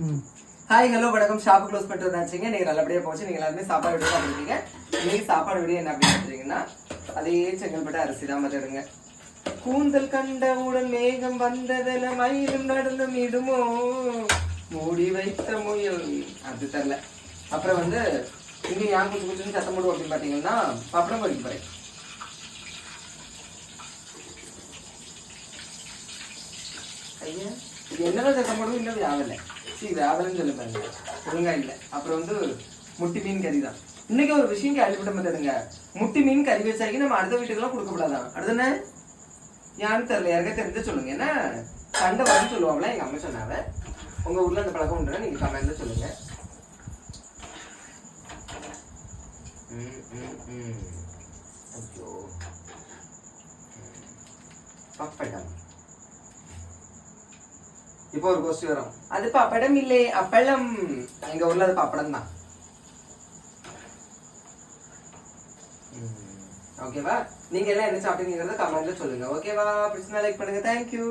Hi hello வணக்கம். Shop close பண்ணிட்டு வந்தாச்சுங்க. நீங்க நல்லபடியா போச்சு. நீங்க எல்லாருமே சாப்பாடு வீடியோ பார்த்துருக்கீங்க இன்னைக்கு சாப்பாடு வீடியோ என்ன அப்படின்னு பார்த்தீங்கன்னா அதே செங்கல்பட்டு அரிசி தான் பார்த்துடுங்க கூந்தல் கண்டவுடன் மேகம் வந்ததில் மயிலும் நடந்தும் இடுமோ? மூடி வைத்த முயல். அது தெரில அப்புறம் வந்து இங்க ஏன் குச்சி குச்சின்னு சத்தம் போடுவோம் அப்படின்னு பார்த்தீங்கன்னா பப்படம் பொறிக்க போறேன். ஐயா என்னென்ன சத்தம் போடுவோம்? இன்னும் யாவில்லை சரி வியாவலன்னு சொல்ல பாருங்க. ஒழுங்கா இல்லை. அப்புறம் வந்து முட்டி மீன் கறி தான். இன்னைக்கு ஒரு விஷயம் கேள்விப்பட்ட பார்த்துடுங்க முட்டி மீன் கறி வச்சாக்கி நம்ம அடுத்த வீட்டுக்கெல்லாம் கொடுக்கப்படாதான் அடுத்தன யாரும் தெரியல. யாருக்கா தெரிஞ்ச சொல்லுங்க. என்ன? சண்டை வரும்னு சொல்லுவாங்களா? எங்க அம்மா சொன்னாவ உங்க ஊர்ல அந்த பழக்கம் உண்டுனா நீங்க கமெண்ட்ல சொல்லுங்க. ம், ஐயோ. பப்படம் இப்போ ஒரு கொஸ்டி வரும். அது பப்படம் இல்லை அப்பளம். எங்க ஊர்ல அது பப்படம் தான் ஓகேவா? நீங்க எல்லாம் என்ன சாப்பிட்டீங்கிறத கமெண்ட்ல சொல்லுங்க. ஓகேவா? பிடிச்சிருந்தா லைக் பண்ணுங்க. தேங்க்யூ